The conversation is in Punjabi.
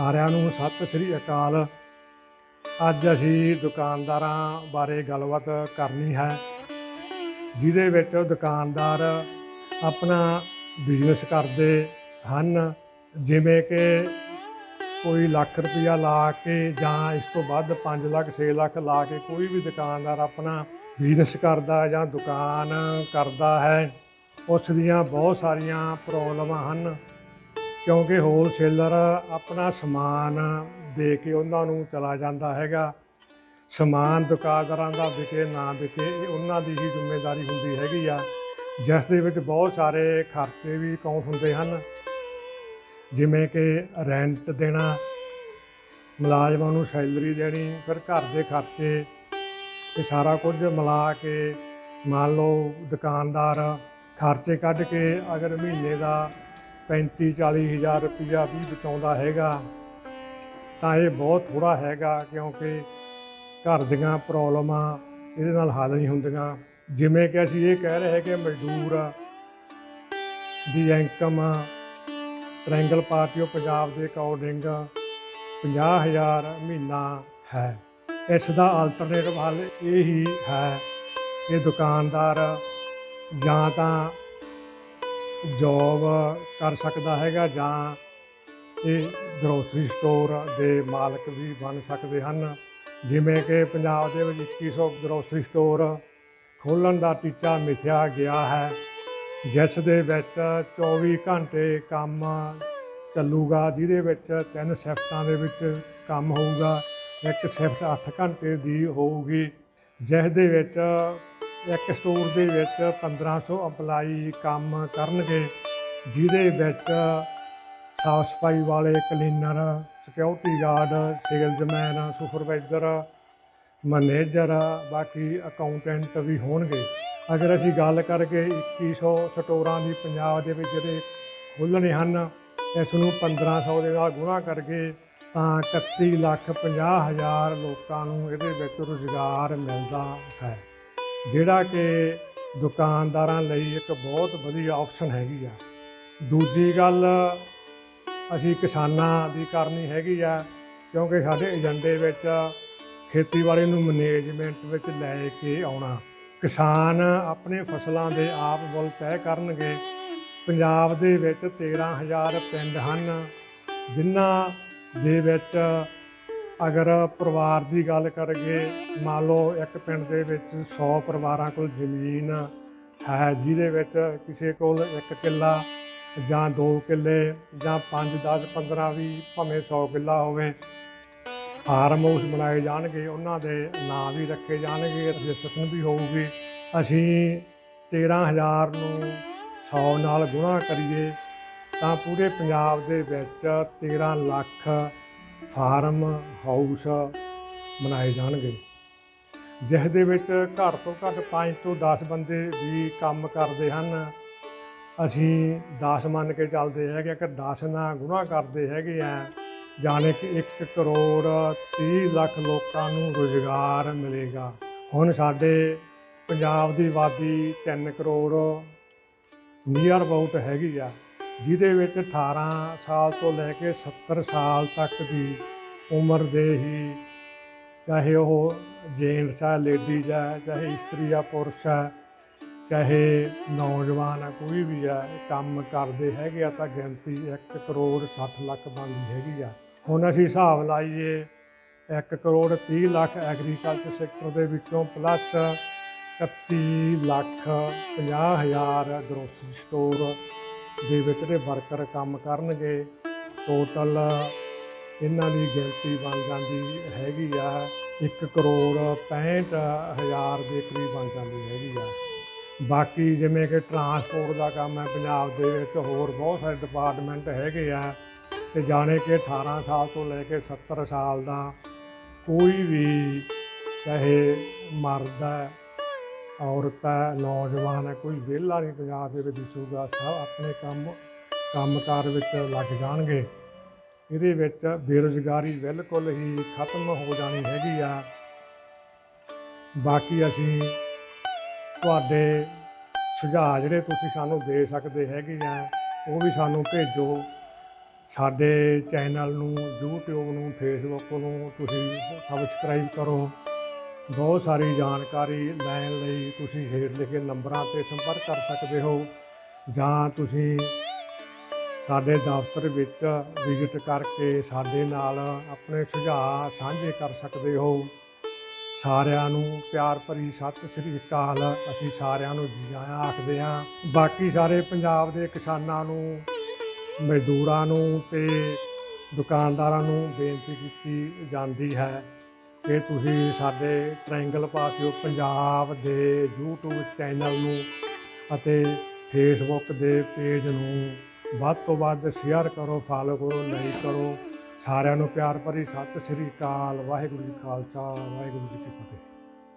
ਸਾਰਿਆਂ ਨੂੰ ਸਤਿ ਸ੍ਰੀ ਅਕਾਲ। ਅੱਜ ਅਸੀਂ ਦੁਕਾਨਦਾਰਾਂ ਬਾਰੇ ਗੱਲਬਾਤ ਕਰਨੀ ਹੈ, ਜਿਹਦੇ ਵਿੱਚ ਦੁਕਾਨਦਾਰ ਆਪਣਾ ਬਿਜ਼ਨਸ ਕਰਦੇ ਹਨ, ਜਿਵੇਂ ਕਿ ਕੋਈ ਲੱਖ ਰੁਪਇਆ ਲਾ ਕੇ ਜਾਂ ਇਸ ਤੋਂ ਵੱਧ 5 ਲੱਖ 6 ਲੱਖ ਲਾ ਕੇ ਕੋਈ ਵੀ ਦੁਕਾਨਦਾਰ ਆਪਣਾ ਬਿਜ਼ਨਸ ਕਰਦਾ ਜਾਂ ਦੁਕਾਨ ਕਰਦਾ ਹੈ, ਉਸ ਦੀਆਂ ਬਹੁਤ ਸਾਰੀਆਂ ਪ੍ਰੋਬਲਮਾਂ ਹਨ। ਕਿਉਂਕਿ ਹੋਲਸੇਲਰ ਆਪਣਾ ਸਮਾਨ ਦੇ ਕੇ ਉਹਨਾਂ ਨੂੰ ਚਲਾ ਜਾਂਦਾ ਹੈਗਾ। ਸਮਾਨ ਦੁਕਾਨਦਾਰਾਂ ਦਾ ਵਿਕੇ, ਨਾ ਵਿਕੇ, ਇਹ ਉਹਨਾਂ ਦੀ ਹੀ ਜ਼ਿੰਮੇਵਾਰੀ ਹੁੰਦੀ ਹੈਗੀ ਆ। ਜਿਸ ਦੇ ਵਿੱਚ ਬਹੁਤ ਸਾਰੇ ਖਰਚੇ ਵੀ ਕਾਊਂਟ ਹੁੰਦੇ ਹਨ? ਜਿਵੇਂ ਕਿ ਰੈਂਟ ਦੇਣਾ, ਮੁਲਾਜ਼ਮਾਂ ਨੂੰ ਸੈਲਰੀ ਦੇਣੀ, ਫਿਰ ਘਰ ਦੇ ਖਰਚੇ, ਇਹ ਸਾਰਾ ਕੁਝ ਮਿਲਾ ਕੇ ਮੰਨ ਲਓ ਦੁਕਾਨਦਾਰ ਖਰਚੇ ਕੱਢ ਕੇ ਅਗਰ ਮਹੀਨੇ ਦਾ 35 40 ਹਜ਼ਾਰ ਰੁਪਇਆ ਵੀ ਬਚਾਉਂਦਾ ਹੈਗਾ। ਤਾਂ ਇਹ ਬਹੁਤ ਥੋੜਾ ਹੈਗਾ ਕਿਉਂਕਿ ਘਰ ਦੀਆਂ ਪ੍ਰੋਬਲਮਾਂ ਇਹਦੇ ਨਾਲ ਹੱਲ ਨਹੀਂ ਹੁੰਦੀਆਂ। ਜਿਵੇਂ ਕਿ ਅਸੀਂ ਇਹ ਕਹਿ ਰਹੇ ਕਿ ਮਜ਼ਦੂਰ ਦੀ income triangle party of Punjab ਦੇ ਅਕੋਰਡਿੰਗ 50000 ਮਹੀਨਾ ਹੈ। ਇਸ ਦਾ ਆਲਟਰਨੇਟਿਵ ਹੱਲ ਇਹ ਹੀ ਹੈ ਕਿ ਦੁਕਾਨਦਾਰ ਜਾਂ ਤਾਂ ਜੋਬ ਕਰ ਸਕਦਾ ਹੈਗਾ ਜਾਂ ਇਹ ਗਰੋਸਰੀ ਸਟੋਰ ਦੇ ਮਾਲਕ ਵੀ ਬਣ ਸਕਦੇ ਹਨ। ਜਿਵੇਂ ਕਿ ਪੰਜਾਬ ਦੇ ਵਿੱਚ 2100 ਗਰੋਸਰੀ ਸਟੋਰ ਖੋਲ੍ਹਣ ਦਾ ਟੀਚਾ ਮਿਥਿਆ ਗਿਆ ਹੈ। ਜਿਸ ਦੇ ਵਿੱਚ 24 ਘੰਟੇ ਕੰਮ ਚੱਲੂਗਾ, ਜਿਹਦੇ ਵਿੱਚ ਤਿੰਨ ਸ਼ਿਫਟਾਂ ਦੇ ਵਿੱਚ ਕੰਮ ਹੋਊਗਾ, ਇੱਕ ਸ਼ਿਫਟ 8 ਘੰਟੇ ਦੀ ਹੋਊਗੀ। ਜਿਸ ਦੇ ਵਿੱਚ ਇੱਕ ਸਟੋਰ ਦੇ ਵਿੱਚ 1500 ਅਪਲਾਈ ਕੰਮ ਕਰਨਗੇ, ਜਿਹਦੇ ਵਿੱਚ ਸਾਫ਼ ਸਫ਼ਾਈ ਵਾਲੇ, cleaner security guard salesman supervisor manager ਬਾਕੀ ਅਕਾਊਂਟੈਂਟ ਵੀ ਹੋਣਗੇ। ਅਗਰ ਅਸੀਂ ਗੱਲ ਕਰਕੇ 2100 ਸਟੋਰਾਂ ਦੀ ਪੰਜਾਬ ਦੇ ਵਿੱਚ ਜਿਹੜੇ ਖੋਲ੍ਹਣੇ ਹਨ, ਇਸ ਨੂੰ 1500 ਦੇ ਨਾਲ ਗੁਣਾ ਕਰਕੇ ਤਾਂ 31 ਲੱਖ 50 ਹਜ਼ਾਰ ਲੋਕਾਂ ਨੂੰ ਇਹਦੇ ਵਿੱਚ ਰੁਜ਼ਗਾਰ ਮਿਲਦਾ ਹੈ। ਜਿਹੜਾ ਕਿ ਦੁਕਾਨਦਾਰਾਂ ਲਈ ਇੱਕ ਬਹੁਤ ਵਧੀਆ ਆਪਸ਼ਨ ਹੈਗੀ ਆ। ਦੂਜੀ ਗੱਲ, ਅਸੀਂ ਕਿਸਾਨਾਂ ਦੀ ਕਰਨੀ ਹੈਗੀ ਆ, ਕਿਉਂਕਿ ਸਾਡੇ ਏਜੰਡੇ ਵਿੱਚ ਖੇਤੀਬਾੜੀ ਨੂੰ ਮੈਨੇਜਮੈਂਟ ਵਿੱਚ ਲੈ ਕੇ ਆਉਣਾ। ਕਿਸਾਨ ਆਪਣੇ ਫਸਲਾਂ ਦੇ ਆਪ ਮੁੱਲ ਤੈਅ ਕਰਨਗੇ। ਪੰਜਾਬ ਦੇ ਵਿੱਚ 13000 ਪਿੰਡ ਹਨ, ਜਿਨ੍ਹਾਂ ਦੇ ਵਿੱਚ ਅਗਰ ਪਰਿਵਾਰ ਦੀ ਗੱਲ ਕਰੀਏ ਮੰਨ ਲਓ ਇੱਕ ਪਿੰਡ ਦੇ ਵਿੱਚ 100 ਪਰਿਵਾਰਾਂ ਕੋਲ ਜ਼ਮੀਨ ਹੈ, ਜਿਹਦੇ ਵਿੱਚ ਕਿਸੇ ਕੋਲ ਇੱਕ ਕਿੱਲਾ ਜਾਂ 2 ਕਿੱਲੇ ਜਾਂ 5 10 15 ਵੀ ਭਾਵੇਂ 100 ਕਿੱਲਾ ਹੋਵੇ, ਫਾਰਮ ਹਾਊਸ ਬਣਾਏ ਜਾਣਗੇ, ਉਹਨਾਂ ਦੇ ਨਾਂ ਵੀ ਰੱਖੇ ਜਾਣਗੇ, ਰਜਿਸਟ੍ਰੇਸ਼ਨ ਵੀ ਹੋਊਗੀ। ਅਸੀਂ 13000 ਨੂੰ 100 ਨਾਲ ਗੁਣਾ ਕਰੀਏ, ਤਾਂ ਪੂਰੇ ਪੰਜਾਬ ਦੇ ਵਿੱਚ 13 ਲੱਖ ਫਾਰਮ ਹਾਊਸ ਬਣਾਏ ਜਾਣਗੇ ਜਿਸ ਦੇ ਵਿੱਚ ਘੱਟ ਤੋਂ ਘੱਟ 5 ਤੋਂ 10 ਬੰਦੇ ਵੀ ਕੰਮ ਕਰਦੇ ਹਨ। ਅਸੀਂ 10 ਮੰਨ ਕੇ ਚੱਲਦੇ ਹੈਗੇ ਕਿ 10 ਨਾਲ ਗੁਣਾ ਕਰਦੇ ਹੈਗੇ ਆ, ਜਾਣੇ ਕਿ 1 ਕਰੋੜ 30 ਲੱਖ ਲੋਕਾਂ ਨੂੰ ਰੋਜ਼ਗਾਰ ਮਿਲੇਗਾ। ਹੁਣ ਸਾਡੇ ਪੰਜਾਬ ਦੀ ਆਬਾਦੀ 3 ਕਰੋੜ ਨੀਅਰ ਅਬਾਊਟ ਹੈਗੀ ਆ। ਜਿਹਦੇ ਵਿੱਚ 18 ਸਾਲ ਤੋਂ ਲੈ ਕੇ 70 ਸਾਲ ਤੱਕ ਦੀ ਉਮਰ ਦੇ ਹੀ ਚਾਹੇ ਉਹ ਜੇਂਟਸ ਆ, ਲੇਡੀਜ਼ ਆ, ਚਾਹੇ ਇਸਤਰੀ ਆ, ਪੁਰਸ਼ ਆ, ਚਾਹੇ ਨੌਜਵਾਨ ਆ, ਕੋਈ ਵੀ ਆ ਕੰਮ ਕਰਦੇ ਹੈਗੇ ਆ ਤਾਂ ਗਿਣਤੀ 1 ਕਰੋੜ 60 ਲੱਖ ਬਣਦੀ ਹੈਗੀ ਆ। ਹੁਣ ਅਸੀਂ ਹਿਸਾਬ ਲਾਈਏ 1 ਕਰੋੜ 30 ਲੱਖ ਐਗਰੀਕਲਚਰ ਸੈਕਟਰ ਦੇ ਵਿੱਚੋਂ ਪਲੱਸ 31 ਲੱਖ 50 ਹਜ਼ਾਰ ਗਰੋਸਰੀ ਸਟੋਰ ਦੇ ਵਿੱਚ ਜਿਹੜੇ ਵਰਕਰ ਕੰਮ ਕਰਨਗੇ। ਟੋਟਲ ਇਹਨਾਂ ਦੀ ਗਿਣਤੀ ਬਣ ਜਾਂਦੀ ਹੈਗੀ ਆ 1 ਕਰੋੜ 65 ਹਜ਼ਾਰ ਦੇ ਕਰੀਬ ਬਣ ਜਾਂਦੀ ਹੈਗੀ ਆ। ਬਾਕੀ ਜਿਵੇਂ ਕਿ ਟਰਾਂਸਪੋਰਟ ਦਾ ਕੰਮ ਹੈ, ਪੰਜਾਬ ਦੇ ਵਿੱਚ ਹੋਰ ਬਹੁਤ ਸਾਰੇ ਡਿਪਾਰਟਮੈਂਟ ਹੈਗੇ ਆ ਤੇ ਜਾਣੇ ਕਿ 18 ਸਾਲ ਤੋਂ ਲੈ ਕੇ 70 ਸਾਲ ਦਾ ਕੋਈ ਵੀ ਚਾਹੇ ਮਰਦਾ ਔਰਤ ਹੈ ਨੌਜਵਾਨ ਹੈ ਕੋਈ ਵਿਹਲਾ ਨਹੀਂ ਪੰਜਾਬ ਦੇ ਵਿੱਚ ਦਿਸੂਗਾ, ਸਭ ਆਪਣੇ ਕੰਮ, ਕੰਮਕਾਰ ਵਿੱਚ ਲੱਗ ਜਾਣਗੇ। ਇਹਦੇ ਵਿੱਚ ਬੇਰੁਜ਼ਗਾਰੀ ਬਿਲਕੁਲ ਹੀ ਖਤਮ ਹੋ ਜਾਣੀ ਹੈਗੀ ਆ। ਬਾਕੀ ਅਸੀਂ ਤੁਹਾਡੇ ਸੁਝਾਅ ਜਿਹੜੇ ਤੁਸੀਂ ਸਾਨੂੰ ਦੇ ਸਕਦੇ ਹੈਗੇ ਆ, ਉਹ ਵੀ ਸਾਨੂੰ ਭੇਜੋ। ਸਾਡੇ ਚੈਨਲ ਨੂੰ, YouTube ਨੂੰ, Facebook ਨੂੰ ਤੁਸੀਂ ਸਬਸਕ੍ਰਾਈਬ ਕਰੋ। ਬਹੁਤ ਸਾਰੀ ਜਾਣਕਾਰੀ ਲੈਣ ਲਈ ਤੁਸੀਂ ਹੇਠ ਲਿਖੇ ਨੰਬਰਾਂ ਤੇ ਸੰਪਰਕ ਕਰ ਸਕਦੇ ਹੋ ਜਾਂ ਤੁਸੀਂ ਸਾਡੇ ਦਫ਼ਤਰ ਵਿੱਚ ਵਿਜ਼ਿਟ ਕਰਕੇ ਸਾਡੇ ਨਾਲ ਆਪਣੇ ਸੁਝਾਅ ਸਾਂਝੇ ਕਰ ਸਕਦੇ ਹੋ। ਸਾਰਿਆਂ ਨੂੰ ਪਿਆਰ ਭਰੀ ਸਤਿ ਸ੍ਰੀ ਅਕਾਲ। ਅਸੀਂ ਸਾਰਿਆਂ ਨੂੰ ਜੀ ਆਇਆਂ ਆਖਦੇ ਹਾਂ। ਬਾਕੀ ਸਾਰੇ ਪੰਜਾਬ ਦੇ ਕਿਸਾਨਾਂ ਨੂੰ, ਮਜ਼ਦੂਰਾਂ ਨੂੰ ਤੇ ਦੁਕਾਨਦਾਰਾਂ ਨੂੰ ਬੇਨਤੀ ਕੀਤੀ ਜਾਂਦੀ ਹੈ ਕਿ ਤੁਸੀਂ ਸਾਡੇ ਟ੍ਰਾਇੰਗਲ ਪਾਸਿਓ ਪੰਜਾਬ ਦੇ YouTube ਚੈਨਲ ਨੂੰ ਅਤੇ ਫੇਸਬੁੱਕ ਦੇ ਪੇਜ ਨੂੰ ਵੱਧ ਤੋਂ ਵੱਧ ਸ਼ੇਅਰ ਕਰੋ ਫਾਲੋ ਕਰੋ ਲਾਈਕ ਕਰੋ। ਸਾਰਿਆਂ ਨੂੰ ਪਿਆਰ ਭਰੀ ਸਤਿ ਸ੍ਰੀ ਅਕਾਲ, ਵਾਹਿਗੁਰੂ ਜੀ ਖਾਲਸਾ, ਵਾਹਿਗੁਰੂ ਜੀ ਕੀ ਫਤਿਹ।